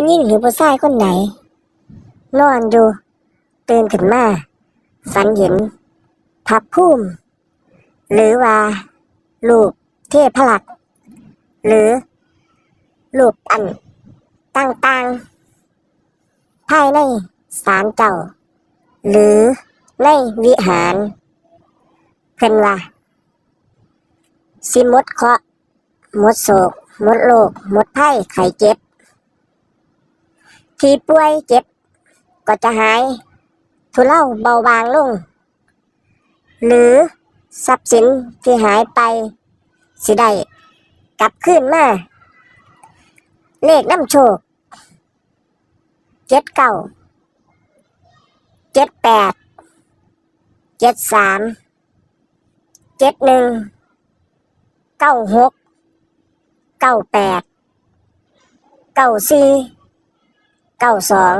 ผู้หญิงหรือผู้ชายคนไหน นอนอยู่ตื่นขึ้นมาฝันเห็นพับพุ่มหรือว่าลูกเทพลักษ์หรือลูกอันต่างๆ ภายในศาลเจ้า หรือในวิหารเพิ่นว่าสิมดเคาะมดโศกมดโลกมดไข้ไข้เจ็บ ที่ป่วยเจ็บ ก็จะหาย ทุเลาเบาบางลง หรือทรัพย์สินที่หายไป สิได้กลับคืนมา เลขน้ำโชคเจ็ดเก้าเจ็ดแปดเจ็ดสามเจ็ดหนึ่งเก้าหกเก้าแปดเก้าสี่ เก้าสอง